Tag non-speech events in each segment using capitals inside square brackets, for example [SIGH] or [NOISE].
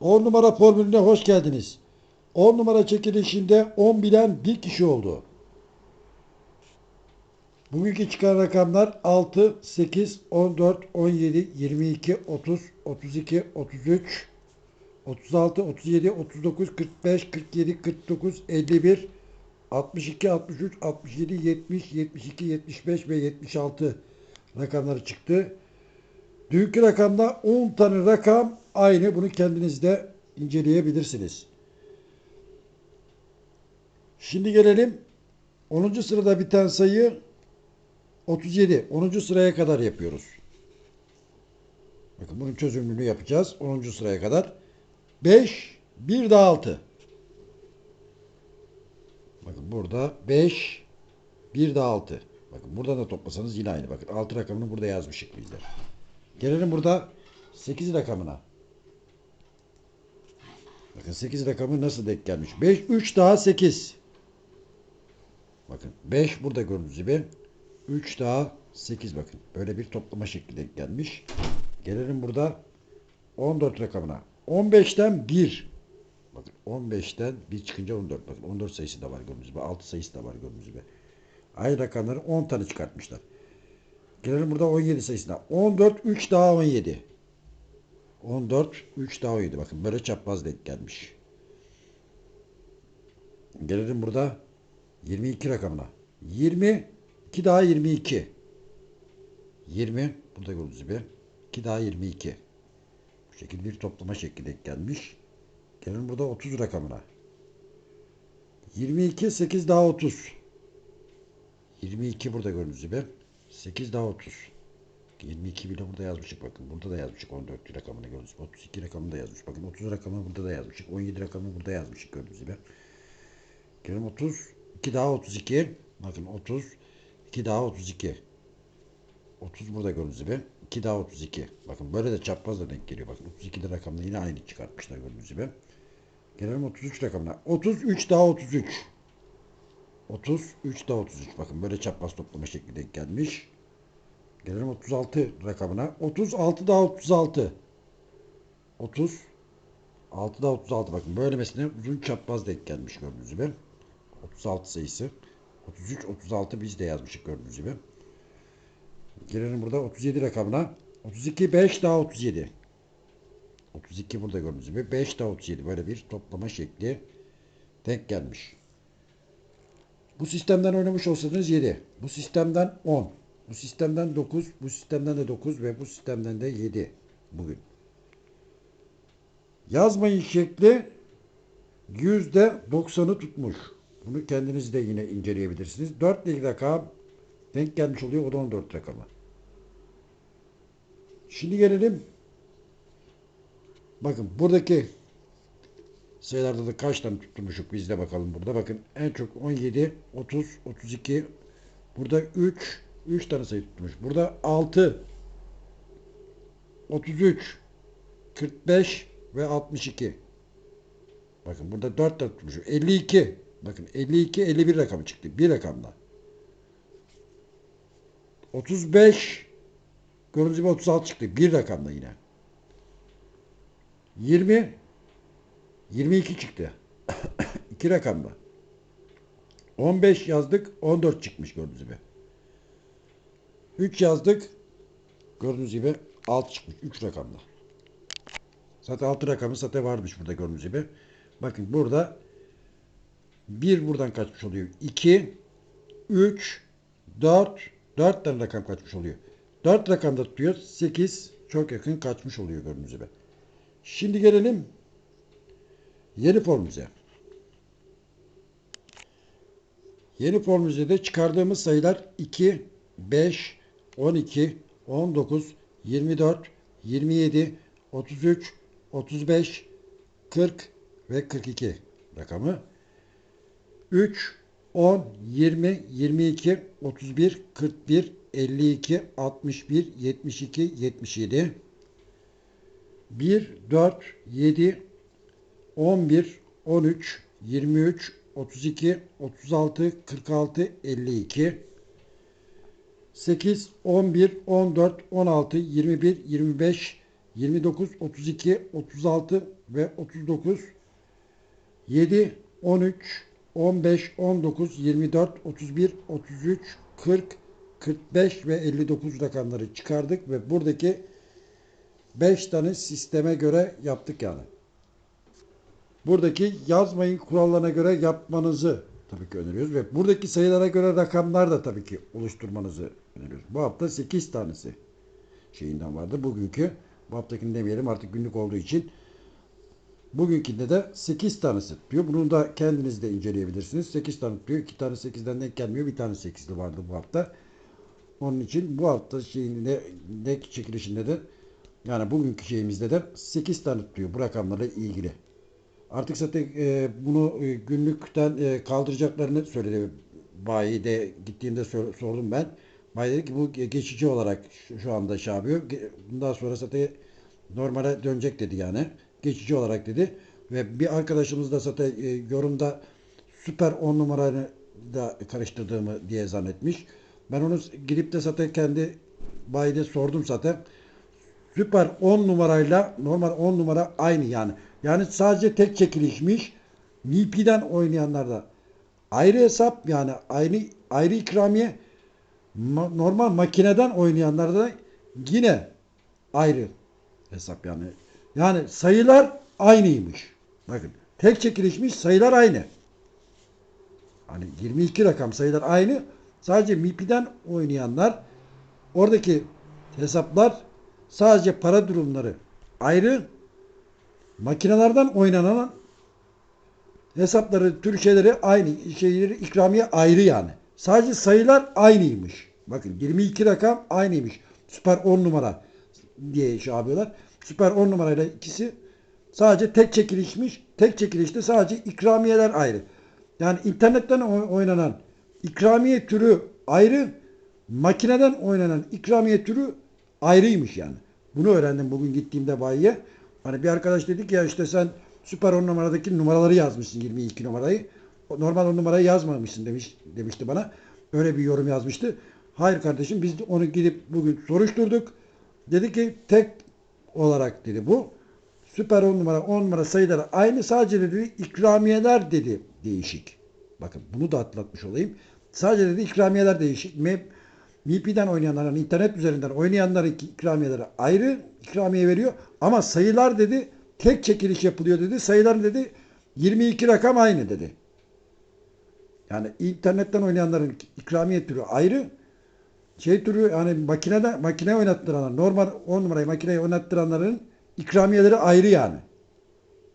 10 numara formülüne hoş geldiniz. 10 numara çekilişinde 10 bilen bir kişi oldu. Bugünkü çıkan rakamlar 6, 8, 14, 17, 22, 30, 32, 33, 36, 37, 39, 45, 47, 49, 51, 62, 63, 67, 70, 72, 75 ve 76 rakamları çıktı. Dünkü rakamda 10 tane rakam aynı. Bunu kendiniz de inceleyebilirsiniz. Şimdi gelelim 10. sırada biten sayı 37. 10. sıraya kadar yapıyoruz. Bakın bunun çözümünü yapacağız. 10. sıraya kadar. 5, 1 daha 6. Bakın burada 5, 1 daha 6. Bakın burada da toplasanız yine aynı. Bakın 6 rakamını burada yazmışık bizler. Gelelim burada 8 rakamına. Bakın 8 rakamı nasıl denk gelmiş? 5, 3 daha 8. Bakın 5 burada gördüğünüz gibi. 3 daha 8 bakın. Böyle bir toplama şekli denk gelmiş. Gelelim burada 14 rakamına. 15'ten 1. Bakın 15'ten 1 çıkınca 14. Bakın 14 sayısı da var gördüğünüz gibi. 6 sayısı da var gördüğünüz gibi. Aynı rakamları 10 tane çıkartmışlar. Gelelim burada 17 sayısına. 14, 3 daha 17. 14, 3 daha 17. Bakın böyle çapraz denk gelmiş. Gelelim burada 22 rakamına. 20, 2 daha 22. 20, burada gördüğünüz gibi. 2 daha 22. Bu şekilde bir toplama şekli denk gelmiş. Gelelim burada 30 rakamına. 22, 8 daha 30. 22 burada gördüğünüz gibi. 8 daha 30. 22 bile burada yazmışık bakın. Burada da yazmışık 14 rakamını gördüğünüz gibi. 32 rakamını da yazmış. Bakın 30 rakamını burada da yazmışık. 17 rakamını burada yazmışık gördüğünüz gibi. Gelelim 30. 2 daha 32. Bakın 30. 2 daha 32. 30 burada gördüğünüz gibi. 2 daha 32. Bakın böyle de çapraz da denk geliyor. Bakın 32 de rakamını yine aynı çıkartmışlar gördüğünüz gibi. Gelelim 33 rakamına. 33 daha 33. 33 daha 33. Bakın böyle çapraz toplama şekli denk gelmiş. Gelelim 36 rakamına. 36 daha 36. 30 6 daha 36 bakın böylemesine uzun çapraz denk gelmiş gördüğünüz gibi. 36 sayısı. 33 36 biz de yazmışık gördüğünüz gibi. Gelelim burada 37 rakamına. 32 5 daha 37. 32 burada gördüğünüz gibi 5 daha 37 böyle bir toplama şekli denk gelmiş. Bu sistemden oynamış olsanız 7. Bu sistemden 10. Bu sistemden 9. Bu sistemden de 9 ve bu sistemden de 7 bugün. Yazmayın şekli %90'ı tutmuş. Bunu kendiniz de yine inceleyebilirsiniz. 4 lik rakam denk gelmiş oluyor. O da 14 rakamı. Şimdi gelelim. Bakın buradaki sayılarda da kaç tane tutturmuşuk biz de bakalım burada. Bakın en çok 17, 30, 32. Burada 3, 3 tane sayı tutmuş. Burada 6, 33, 45 ve 62. Bakın burada 4 tane tutmuş. 52. Bakın 52, 51 rakamı çıktı. Bir rakamda. 35 gördüğünüz gibi 36 çıktı. Bir rakamda yine. 20 22 çıktı. [COUGHS] İki rakamda. 15 yazdık. 14 çıkmış gördüğünüz gibi. 3 yazdık. Gördüğünüz gibi 6 çıkmış. 3 rakamda. Zaten 6 rakamı zaten varmış burada gördüğünüz gibi. Bakın burada 1 buradan kaçmış oluyor. 2 3 4 4 tane rakam kaçmış oluyor. 4 rakamda tutuyor. 8 çok yakın kaçmış oluyor gördüğünüz gibi. Şimdi gelelim Yeni formüze. Yeni formüzede çıkardığımız sayılar 2, 5, 12, 19, 24, 27, 33, 35, 40 ve 42 rakamı. 3, 10, 20, 22, 31, 41, 52, 61, 72, 77, 1, 4, 7, 11, 13, 23, 32, 36, 46, 52, 8, 11, 14, 16, 21, 25, 29, 32, 36 ve 39, 7, 13, 15, 19, 24, 31, 33, 40, 45 ve 59 rakamları çıkardık ve buradaki 5 tane sisteme göre yaptık yani. Buradaki yazmayın kurallarına göre yapmanızı tabii ki öneriyoruz ve buradaki sayılara göre rakamlar da tabii ki oluşturmanızı öneriyoruz. Bu hafta 8 tanesi şeyinden vardı. Bugünkü bu haftakini demeyelim artık günlük olduğu için bugünkünde de 8 tanesi tutuyor. Bunu da kendiniz de inceleyebilirsiniz. 8 tane tutuyor. 2 tane 8'den denk gelmiyor. Bir tane 8'li vardı bu hafta. Onun için bu hafta şeyinde de çekilişinde de yani bugünkü şeyimizde de 8 tane tutuyor bu rakamlarla ilgili. Artık zaten e, bunu e, günlükten e, kaldıracaklarını söyledi. Bayi de gittiğimde sor- sordum ben. Bayi dedi ki bu ge- geçici olarak şu, şu anda şey yapıyor. Bundan sonra zaten normale dönecek dedi yani. Geçici olarak dedi. Ve bir arkadaşımız da zaten e, yorumda süper 10 numarayı da karıştırdığımı diye zannetmiş. Ben onu gidip de zaten kendi bayide sordum zaten. Süper 10 numarayla normal 10 numara aynı yani. Yani sadece tek çekilişmiş. MIP'den oynayanlarda ayrı hesap yani ayrı ayrı ikramiye Ma- normal makineden oynayanlarda da yine ayrı hesap yani. Yani sayılar aynıymış. Bakın tek çekilişmiş sayılar aynı. Hani 22 rakam sayılar aynı. Sadece MIP'den oynayanlar oradaki hesaplar sadece para durumları ayrı. Makinelerden oynanan hesapları, tür şeyleri aynı. Şeyleri, ikramiye ayrı yani. Sadece sayılar aynıymış. Bakın 22 rakam aynıymış. Süper 10 numara diye şey yapıyorlar. Süper 10 numarayla ikisi sadece tek çekilişmiş. Tek çekilişte sadece ikramiyeler ayrı. Yani internetten oy- oynanan ikramiye türü ayrı. Makineden oynanan ikramiye türü ayrıymış yani. Bunu öğrendim bugün gittiğimde bayiye. Hani bir arkadaş dedi ki ya işte sen süper 10 numaradaki numaraları yazmışsın 22 numarayı. Normal 10 numarayı yazmamışsın demiş demişti bana. Öyle bir yorum yazmıştı. Hayır kardeşim biz onu gidip bugün soruşturduk. Dedi ki tek olarak dedi bu. Süper 10 numara 10 numara sayıları aynı sadece dedi ikramiyeler dedi değişik. Bakın bunu da atlatmış olayım. Sadece dedi ikramiyeler değişik. Me- MIP'den oynayanların internet üzerinden oynayanların ikramiyeleri ayrı ikramiye veriyor. Ama sayılar dedi tek çekiliş yapılıyor dedi. Sayılar dedi 22 rakam aynı dedi. Yani internetten oynayanların ikramiye türü ayrı. Şey türü yani makinede makine oynattıranlar normal 10 numarayı makineye oynattıranların ikramiyeleri ayrı yani.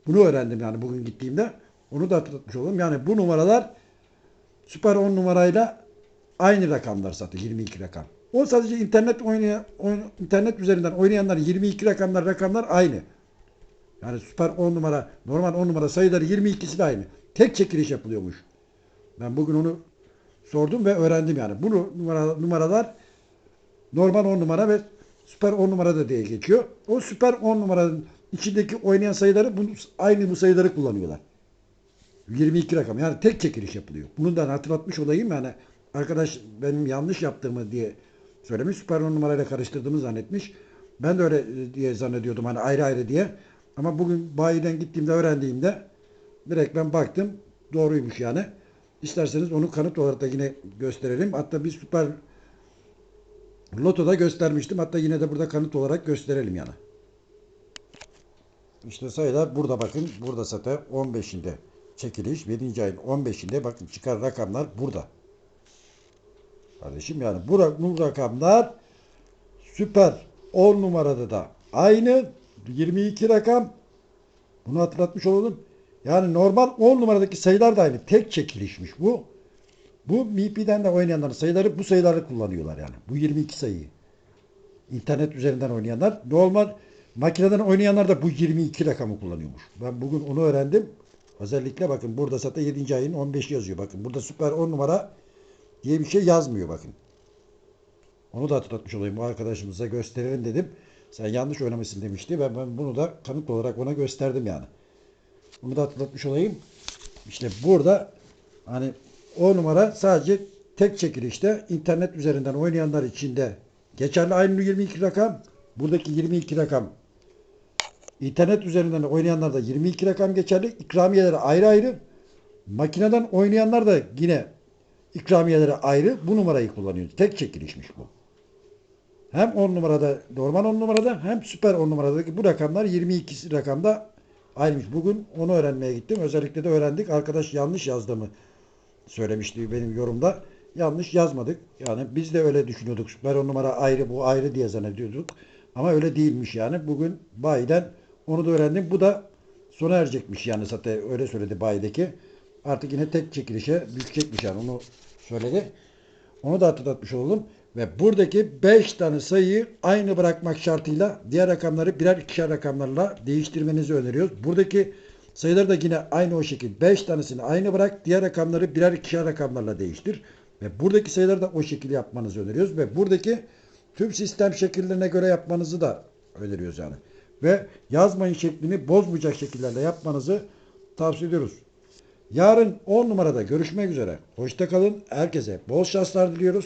Bunu öğrendim yani bugün gittiğimde. Onu da hatırlatmış oldum. Yani bu numaralar süper 10 numarayla aynı rakamlar zaten 22 rakam. O sadece internet oynayan oyn- internet üzerinden oynayanların 22 rakamlar rakamlar aynı. Yani süper 10 numara normal 10 numara sayıları 22'si de aynı. Tek çekiliş yapılıyormuş. Ben bugün onu sordum ve öğrendim yani. Bu numara, numaralar normal 10 numara ve süper 10 numara da diye geçiyor. O süper 10 numaranın içindeki oynayan sayıları bu, aynı bu sayıları kullanıyorlar. 22 rakam. Yani tek çekiliş yapılıyor. Bunu da hatırlatmış olayım yani arkadaş benim yanlış yaptığımı diye söylemiş. Süper 10 numarayla karıştırdığımı zannetmiş. Ben de öyle e, diye zannediyordum hani ayrı ayrı diye. Ama bugün bayiden gittiğimde öğrendiğimde direkt ben baktım doğruymuş yani. İsterseniz onu kanıt olarak da yine gösterelim. Hatta bir süper lotoda göstermiştim. Hatta yine de burada kanıt olarak gösterelim yani. İşte sayılar burada bakın. Burada zaten 15'inde çekiliş. 7. ayın 15'inde bakın çıkan rakamlar burada. Kardeşim yani bu, bu rakamlar süper 10 numarada da aynı 22 rakam. Bunu hatırlatmış olalım. Yani normal 10 numaradaki sayılar da aynı. Tek çekilişmiş bu. Bu MIP'den de oynayanların sayıları bu sayıları kullanıyorlar yani. Bu 22 sayıyı. İnternet üzerinden oynayanlar. Normal makineden oynayanlar da bu 22 rakamı kullanıyormuş. Ben bugün onu öğrendim. Özellikle bakın burada zaten 7. ayın 15 yazıyor. Bakın burada süper 10 numara diye bir şey yazmıyor bakın. Onu da hatırlatmış olayım. Bu arkadaşımıza gösterelim dedim. Sen yanlış oynamışsın demişti. Ben, ben bunu da kanıt olarak ona gösterdim yani. Bunu da hatırlatmış olayım. İşte burada hani o numara sadece tek çekilişte internet üzerinden oynayanlar için de geçerli aynı 22 rakam. Buradaki 22 rakam İnternet üzerinden oynayanlar da 22 rakam geçerli. İkramiyeleri ayrı ayrı. Makineden oynayanlar da yine ikramiyeleri ayrı. Bu numarayı kullanıyor. Tek çekilişmiş bu. Hem 10 numarada normal 10 numarada hem süper 10 numaradaki bu rakamlar 22 rakamda ayrıymış. Bugün onu öğrenmeye gittim. Özellikle de öğrendik. Arkadaş yanlış yazdığımı söylemişti benim yorumda. Yanlış yazmadık. Yani biz de öyle düşünüyorduk. Süper 10 numara ayrı bu ayrı diye zannediyorduk. Ama öyle değilmiş yani. Bugün bayiden onu da öğrendim. Bu da sona erecekmiş yani zaten öyle söyledi bayideki. Artık yine tek çekilişe düşecekmiş yani onu söyledi. Onu da hatırlatmış oldum. Ve buradaki 5 tane sayıyı aynı bırakmak şartıyla diğer rakamları birer ikişer rakamlarla değiştirmenizi öneriyoruz. Buradaki sayıları da yine aynı o şekilde 5 tanesini aynı bırak diğer rakamları birer ikişer rakamlarla değiştir. Ve buradaki sayıları da o şekilde yapmanızı öneriyoruz. Ve buradaki tüm sistem şekillerine göre yapmanızı da öneriyoruz yani. Ve yazmayın şeklini bozmayacak şekillerle yapmanızı tavsiye ediyoruz. Yarın 10 numarada görüşmek üzere. Hoşça kalın. Herkese bol şanslar diliyoruz.